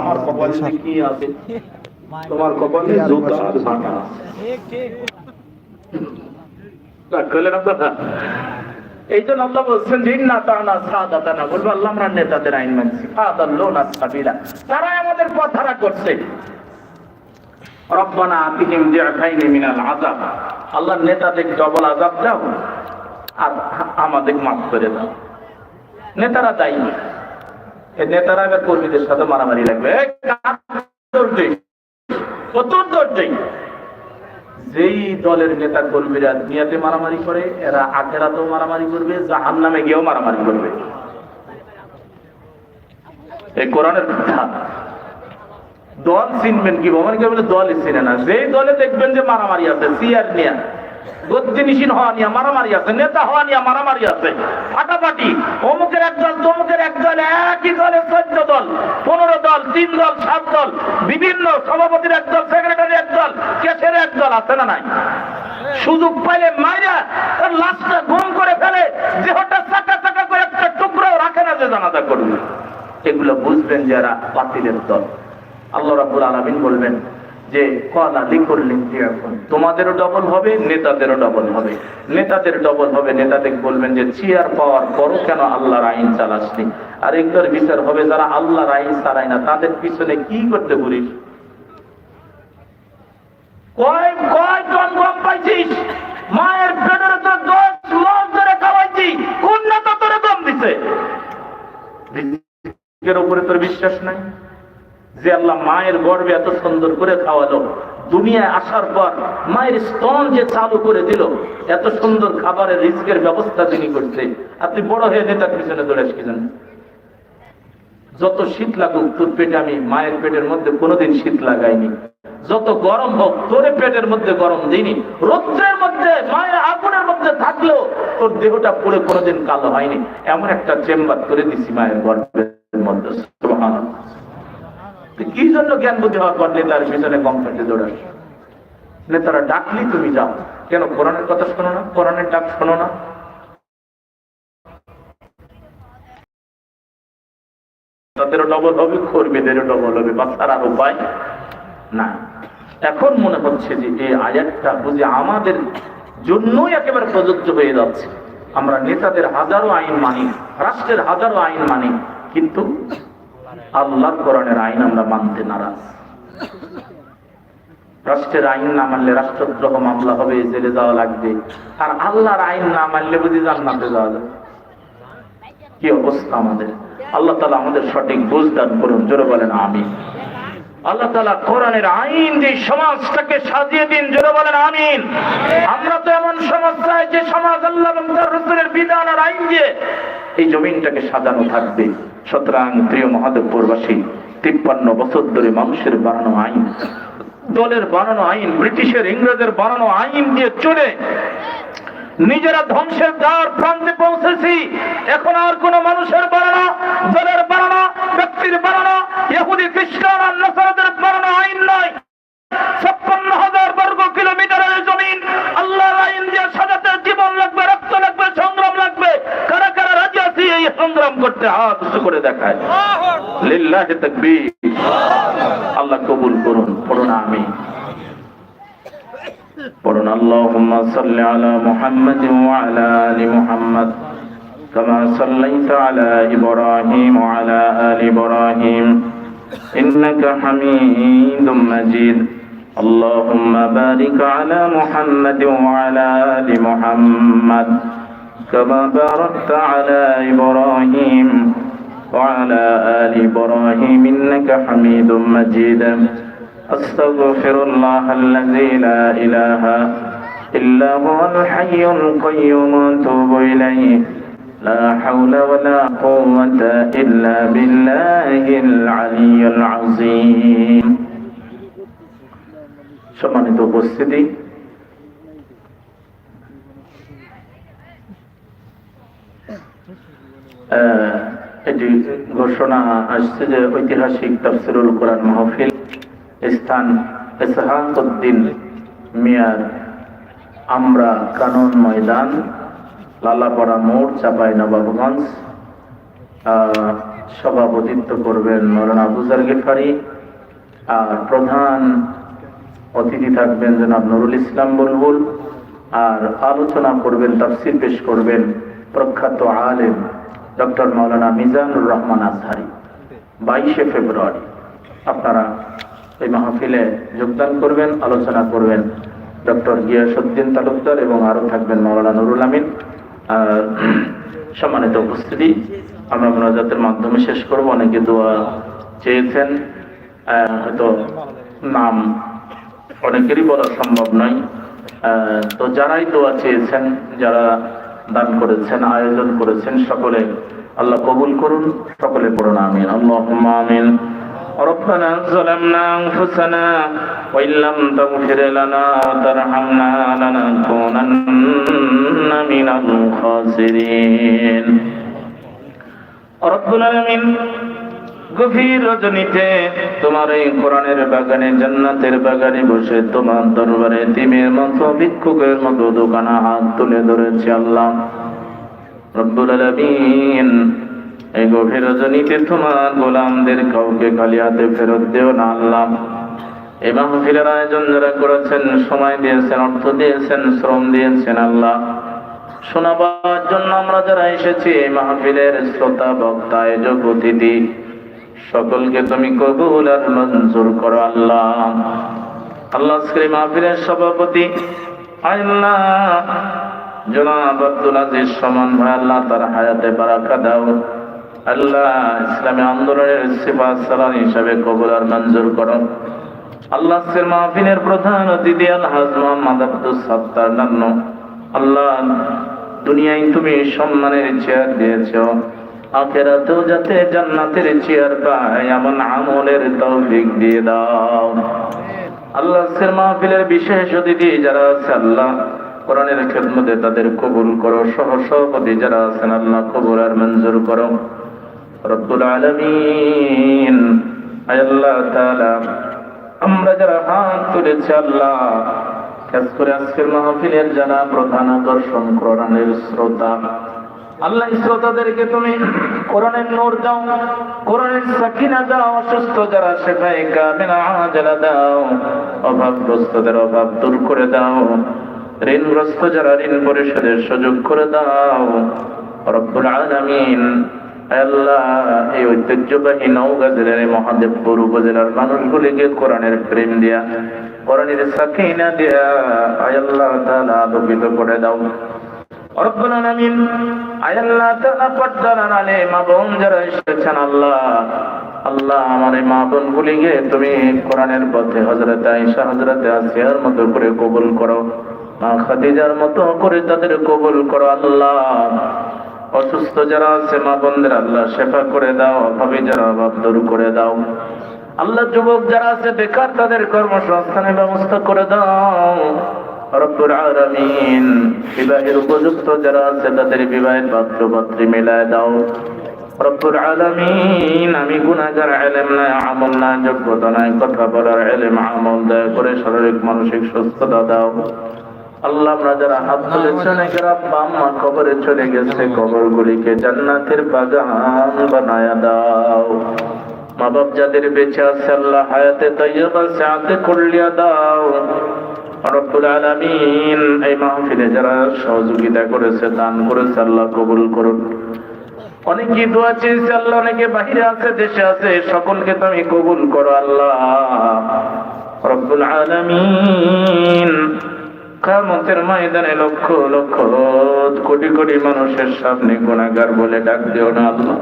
আমার কপালে কি আছে? তোমার কপালে করলেন এই জন্য আল্লাহ বলছেন তানা সাদাতানা। বলব আল্লাহ আমরা নেতাদের আইন মানছি। ফাদাল্লুনা সাবিলা। তারা আমাদের পথ হারা করছে। রব্বানা আতিহিম জিআফাইনি মিনাল আযাব। আল্লাহ নেতাদের ডবল আযাব দাও আর আমাদের মাফ করে দাও। নেতারা দায়ী। নেতারা এবার কর্মীদের সাথে মারামারি লাগবে। যেই দলের নেতা কর্মীরা দুনিয়াতে মারামারি করে, এরা আখেরাতেও মারামারি করবে জাহান নামে গিয়েও মারামারি করবে। এই কোরআনের দল চিনবেন কি ভগবানকে বলে দলই চিনে না। যেই দলে দেখবেন যে মারামারি আছে, সিয়ার নিয়া। সুযোগ পাইলে মাইরা তার লাশটা গুম করে ফেলে, দেহটা চাকা চাকা করে একটা টুকরো রাখে না যে জানাজা করবে। এগুলো বুঝবেন যারা বাতিলের দল। আল্লাহ রাব্বুল আলামিন বলবেন যে কলা লিকুল্লিন এখন। তোমাদেরও ডবল হবে, নেতাদেরও ডবল হবে। নেতাদের ডবল হবে নেতাদের বলবেন যে, চেয়ার পাওয়ার পরও কেন আল্লাহর আইন চালাসনি? আর একটার বিচার হবে, যারা আল্লাহর আইন চালায় না, তাদের পিছনে কি করতে পাইছিস? মায়ের উপরে তোর বিশ্বাস নাই? যে আল্লাহ মায়ের গর্বে এত সুন্দর করে খাওয়ালো। দুনিয়ায় আসার পর মায়ের স্তন যে চালু করে দিল, এত সুন্দর খাবারের রিস্কের ব্যবস্থা তিনি করছে। আপনি বড় হয়ে নেতার পিছনে দৌড়াস কি যত শীত লাগুক, তোর পেটে আমি মায়ের পেটের মধ্যে কোনোদিন শীত লাগাইনি। যত গরম হোক, তোর পেটের মধ্যে গরম দিইনি। রৌদ্রের মধ্যে, মায়ের আগুনের মধ্যে থাকলেও তোর দেহটা পুরো কোনোদিন কালো হয়নি। এমন একটা চেম্বার করে দিছি মায়ের গর্ভের মধ্যে কি জন্য জ্ঞান বুদ্ধি হওয়ার পর নেতার পিছনে কম পেটে দৌড়াস নেতারা ডাকলি, তুমি যাও। কেন, কোরআনের কথা শোনো না? কোরআনের ডাক শোনো না? তাদেরও ডবল হবে, কর্মীদেরও ডবল হবে বা ছাড়ার উপায় না। এখন মনে হচ্ছে যে এই আয়াতটা বুঝে আমাদের জন্যই একেবারে প্রযোজ্য হয়ে যাচ্ছে। আমরা নেতাদের হাজারো আইন মানি, রাষ্ট্রের হাজারো আইন মানি, কিন্তু আল্লাহর কোরআনের আইন আমরা মানতে নারাজ। রাষ্ট্রের আইন না মানলে রাষ্ট্রদ্রোহ মামলা হবে, জেলে যাওয়া লাগবে। আর আল্লাহর আইন না মানলে বুঝি জান্নাতে যাওয়া যাবে। কি অবস্থা আমাদের? আল্লাহ তালা আমাদের সঠিক বুঝ দান করুন, জোরে বলেন আমি আল্লাহ তালা কোরআনের আইন যে সমাজটাকে সাজিয়ে দিন, জোরে বলেন, আমিন। আমরা তো এমন সমাজ চাই যে সমাজ আল্লাহ রসুলের বিধান আর আইন দিয়ে এই জমিনটাকে সাজানো থাকবে। সুতরাং প্রিয় মহাদেবপুরবাসী, তিপ্পান্ন বছর ধরে মানুষের বানানো আইন, দলের বানানো আইন, ব্রিটিশের, ইংরেজের বানানো আইন দিয়ে চলে নিজেরা ধ্বংসের দ্বার প্রান্তে পৌঁছেছি। এখন আর কোন মানুষের বানানো, দলের বানানো, ব্যক্তির বানানো, ইহুদি, খ্রিস্টান আর নাসারাদের বানানো আইন নয় ছাপ্পান্ন হাজার বর্গ কিলোমিটারের জমিন আল্লাহর আইন দিয়ে সাজাতে জীবন লাগবে রক্ত লাগবে সংগ্রাম লাগবে কারা কারা রাজি আছি এই সংগ্রাম করতে হাত উঁচু করে দেখায় লিল্লাহি তাকবীর আল্লাহ কবুল করুন পড়ুন আমি পড়ুন আল্লাহুম্মা সাল্লি আলা মুহাম্মাদিন ওয়া আলা আলি মুহাম্মাদ كما صليت على إبراهيم وعلى آل إبراهيم إنك حميد مجيد اللهم بارك على محمد وعلى آل محمد كما باركت على إبراهيم وعلى آل إبراهيم إنك حميد مجيد أستغفر الله الذي لا إله إلا هو الحي القيوم أتوب إليه لا حول ولا قوة إلا بالله العلي العظيم সম্মানিত উপস্থিতি আহ এটি ঘোষণা আসছে যে ঐতিহাসিক তাফসিরুল কোরআন মাহফিল, স্থান এসহাকুদ্দিন মিয়ার আমরা কানন ময়দান, লালাপাড়া মোড়, চাপাই নবাবগঞ্জ। সভাপতিত্ব করবেন মৌলানা আবুজার গেফারি। আর প্রধান অতিথি থাকবেন জনাব নুরুল ইসলাম বুলবুল। আর আলোচনা করবেন, তাফসির পেশ করবেন প্রখ্যাত আলেম ডক্টর মৌলানা মিজানুর রহমান আজহারি, বাইশে ফেব্রুয়ারি। আপনারা এই মাহফিলে যোগদান করবেন, আলোচনা করবেন ডক্টর গিয়াসুদ্দিন তালুকদার এবং আরও থাকবেন মৌলানা নুরুল আমিন। সম্মানিত উপস্থিতি, আমরা মোনাজাতের মাধ্যমে শেষ করব। অনেকে দোয়া চেয়েছেন হয়তো নাম অনেকেরই বলা সম্ভব নয়। তো যারাই দোয়া চেয়েছেন, যারা দান করেছেন আয়োজন করেছেন সকলে আল্লাহ কবুল করুন সকলে পড়ুন আমিন আল্লাহ আমিন ربنا ظلمنا أنفسنا وإن لم تغفر لنا وترحمنا لنكونن من الخاسرين রব্বুল আলামিন গভীর রজনীতে তোমার এই কোরআনের বাগানে, জান্নাতের বাগানে বসে তোমার দরবারে তিমের মতো ভিক্ষুকের মতো দোকানা হাত তুলে ধরেছে আল্লাহ। রব্বুল আলামিন, এই গভীর রজনীতে তোমার গোলামদের কাউকে খালি ফেরত দেও না আল্লাহ। এই মাহফিলের আয়োজন যারা করেছেন, সময় দিয়েছেন, অর্থ দিয়েছেন, শ্রম দিয়েছেন আল্লাহ। শোনাবার জন্য আমরা যারা এসেছি, এই মাহফিলের শ্রোতা, বক্তা, আয়োজক, অতিথি সকলকে তুমি কবুল আর মঞ্জুর করো আল্লাহ। আল্লাহ শ্রী মাহফিলের সভাপতি আল্লাহ। জনাব আব্দুল আজিজ সমান ভাই, আল্লাহ তার হায়াতে বারাকা দাও। আল্লাহ ইসলামী আন্দোলনের সিফা সালান হিসাবে কবুল আর মঞ্জুর করো। আল্লাহ শ্রী মাহফিলের প্রধান অতিথি আলহাজ মোহাম্মদ আব্দুল সাত্তার নান্ন। আল্লাহ, দুনিয়ায় তুমি সম্মানের চেয়ার দিয়েছ। আখেরাতেও যাতে জান্নাতের চেয়ার পায়, এমন আমলের তৌফিক দিয়ে দাও। আল্লাহ মাহফিলের বিশেষ অতিথি যারা আছে, আল্লাহ কোরআনের খেদমতে তাদের কবুল করো। সহ সভাপতি যারা আছেন, আল্লাহ কবুল আর মঞ্জুর করো। রব্বুল আলামিন আল্লাহ আমরা যারা হাত তুলেছি, আল্লাহ করে আজকের মাহফিলের যারা প্রধান আকর্ষণ, কোরআনের শ্রোতা আল্লাহ শ্রোতাদেরকে তুমি কোরআনের নূর দাও, কোরআনের সাকিনা দাও, অসুস্থ যারা শেফায়ে কামিলা আজলা দাও, অভাবগ্রস্তদের অভাব দূর করে দাও, ঋণগ্রস্ত যারা ঋণ পরিশোধের সুযোগ করে দাও। রব্বুল আলামিন আল্লাহ, এই ঐতিহ্যবাহী নওগাঁ জেলার মহাদেবপুর উপজেলার মানুষগুলিকে কোরআনের প্রেম দিয়া, কোরআনের সাকিনা দিয়া আয় আল্লাহ তাআলা আলোকিত করে দাও। রব্বুল আলামিন তাদের কবুল করো, আল্লাহ। অসুস্থ যারা আছে, মা বোনদের আল্লাহ শেফা করে দাও, অভাবী যারা অভাব দূর করে দাও। আল্লাহ যুবক যারা আছে, বেকার তাদের কর্মসংস্থানের ব্যবস্থা করে দাও। বিবাহের উপযুক্ত যারা আছে তাদের বিবাহের দাও। শারীরিক, মানসিক সুস্থতা দাও। আল্লাহ যারা হাত অনেকের আব্বা কবরে চলে গেছে কবর গুলিকে জান্নাতের বাগান বানায়া দাও। মা বাপ যাদের বেঁচে আছে, আল্লাহ হায়াতে তৈবা সাথে করলিয়া দাও। কামতের ময়দানে লক্ষ লক্ষ কোটি কোটি মানুষের সামনে গুণাগার বলে ডাক দিও না, আল্লাহ।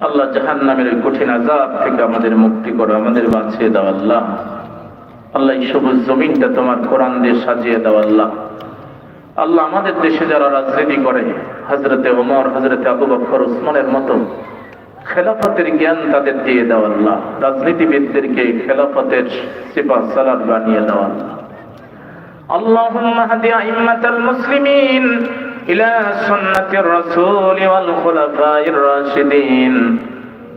আল্লাহ জাহান নামের কঠিন আজাব থেকে আমাদের মুক্তি করো, আমাদের বাঁচিয়ে দাও, আল্লাহ। আল্লাহ এই সবুজ জমিনটা তোমার কোরআন দিয়ে সাজিয়ে দাও আল্লাহ আল্লাহ আমাদের দেশে যারা রাজনীতি করে হজরতে ওমর হজরতে আবু বকর উসমানের মতো খেলাফতের জ্ঞান তাদের দিয়ে দাও আল্লাহ রাজনীতিবিদদেরকে খেলাফতের সিপা সালার বানিয়ে দাও আল্লাহ اللهم اهد أئمة المسلمين إلى سنة الرسول والخلفاء الراشدين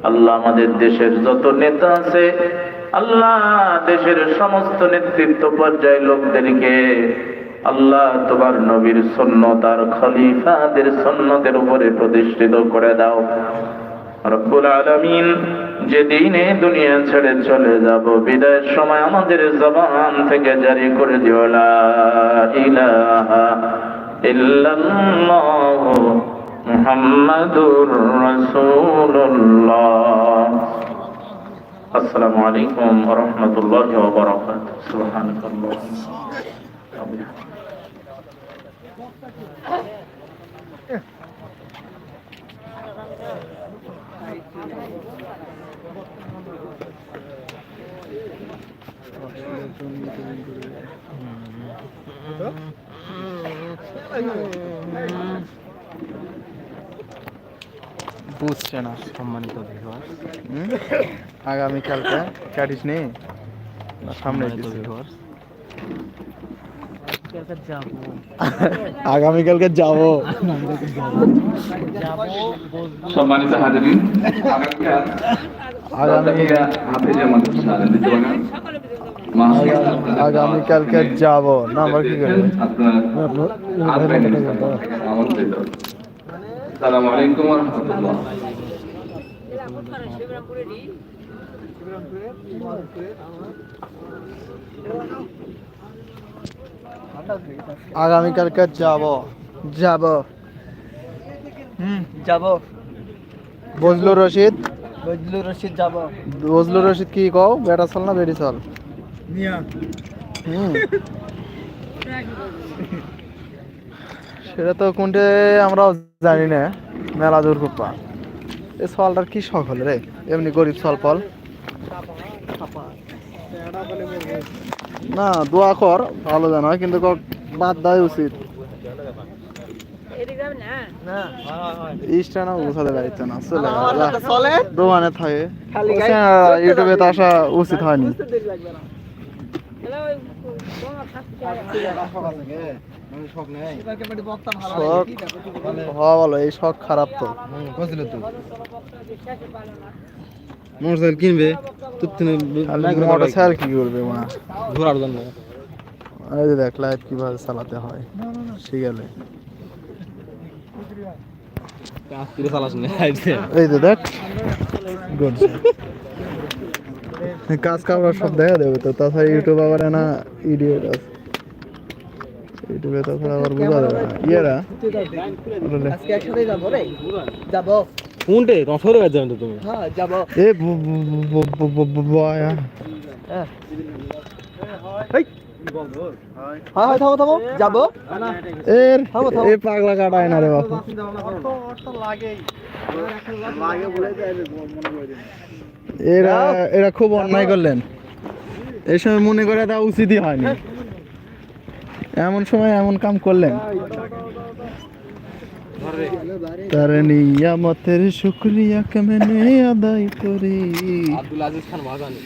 আল্লাহ আমাদের দেশের যত নেতা আছে আল্লাহ দেশের সমস্ত নেতৃত্ব পর্যায়ে লোকদেরকে আল্লাহ তোমার নবীর সন্ন্যত আর খলিফাদের সন্ন্যতের উপরে প্রতিষ্ঠিত করে দাও। রব্বুল আলামিন যেদিন এই দুনিয়া ছেড়ে চলে যাব, বিদায়ের সময় আমাদের জবান থেকে জারি করে দিও, লা ইলাহা ইল্লাল্লাহ মুহাম্মাদুর রাসূলুল্লাহ আসসালামু আলাইকুম ওয়া রাহমাতুল্লাহি ওয়া বারাকাতুহু বুঝছে না সম্মানিত ভিউয়ার? আগামীকালকে কাটিস নি না সামনে ভিউয়ার আগামীকালকে যাব। সম্মানিত হাজিরিন আগামীকালকে যাব। না আমরা কি করব? আসসালামু আলাইকুম ওয়া আগামীকালকে যাব যাব। হুম যাব। বজলুর রশিদ? বজলুর রশিদ যাব। বজলুর রশিদ কি কও? বেটা চল না বেড়ি চল। মিয়া। হুম। সেটা তো কোনটে আমরাও জানি না। মেলা দূর কুপ্পা এই সলটার কি শখ হলো রে? এমনি গরিব সল ফল না দোয়া কর ভালো জানা হয় কিন্তু বাদ দেওয়া উচিত। না চলে দোকানে থাকে। ইউটিউবে তো আসা উচিত হয়নি। হওয়া বলো এই শখ খারাপ তো। বুঝলে তো। মোটরসাইকেল কিনবে কি করবে মা? ঘোরার জন্য। এই যে দেখ লাইভ কীভাবে চালাতে হয়। চালাস না এই যে দেখ। গুড কাজ কামড়া সব দেখা দেবে তো তাছাড়া ইউটিউব আবার না ইডিয়েট আছে। ইউটিউবে তাছাড়া আবার বোঝা যাবে না। ইয়েরা? আজকে একসাথে যাব রে। যাব। কোনটে? তোমার সরে যাবেন তো তুমি? হ্যাঁ যাব। এ। হ্যাঁ। থামো থামো। যাব। পাগলা কাটায় না রে এরা এরা খুব অন্যায় করলেন। এই সময় মনে করে তা উচিতই হয়নি। এমন সময় এমন কাম করলেন। তার নিয়ামতের শুক্রিয়া কেমনে আদায় করি? আব্দুল আজিজ খান ভাগানি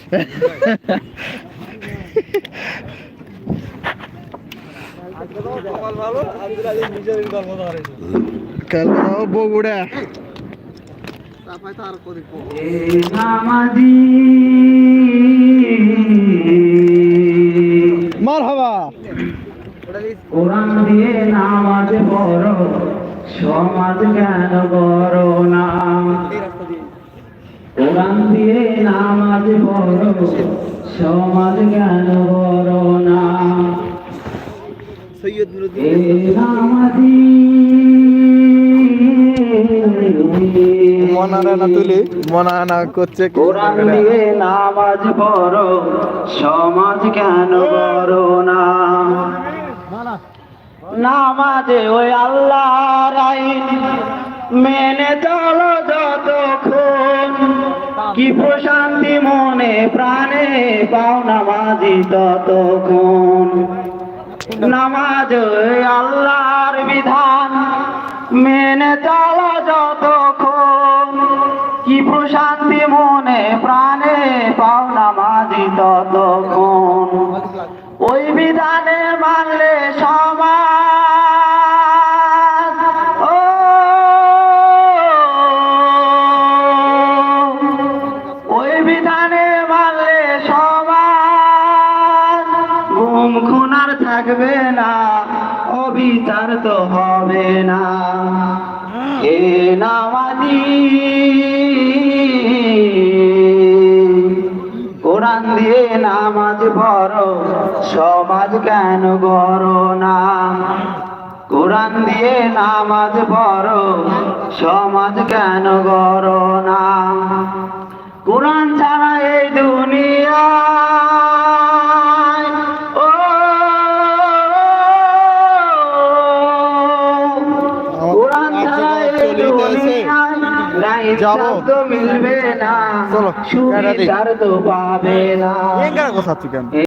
কাল বগুড়া। কোরআন দিয়ে নামাজ বড় সমাজ জ্ঞান বড় না? কোরআন দিয়ে নামাজ বড় সমাজ জ্ঞান বড় না? সৈয়দ এ নামাজি না তুলি মনানা করছে কোরআন দিয়ে নামাজ বড় সমাজ জ্ঞান বড় না? নামাজে ওই আল্লাহর আইন মেনে চলো যতক্ষণ। কি প্রশান্তি মনে প্রাণে পাও নামাজি ততক্ষণ। নামাজ ওই আল্লাহর বিধান মেনে চলো যতক্ষণ। কি প্রশান্তি মনে প্রাণে পাও নামাজি ততক্ষণ। ওই বিধানে মানলে নামাজ ভরো, সমাজ কেন গড় না? কোরআন দিয়ে নামাজ ভরো সমাজ কেন গড় না? কোরআন ছাড়া এই দুনিয়া শব্দ মিলবে না চলো, সুখী তো পাবে না। কেন?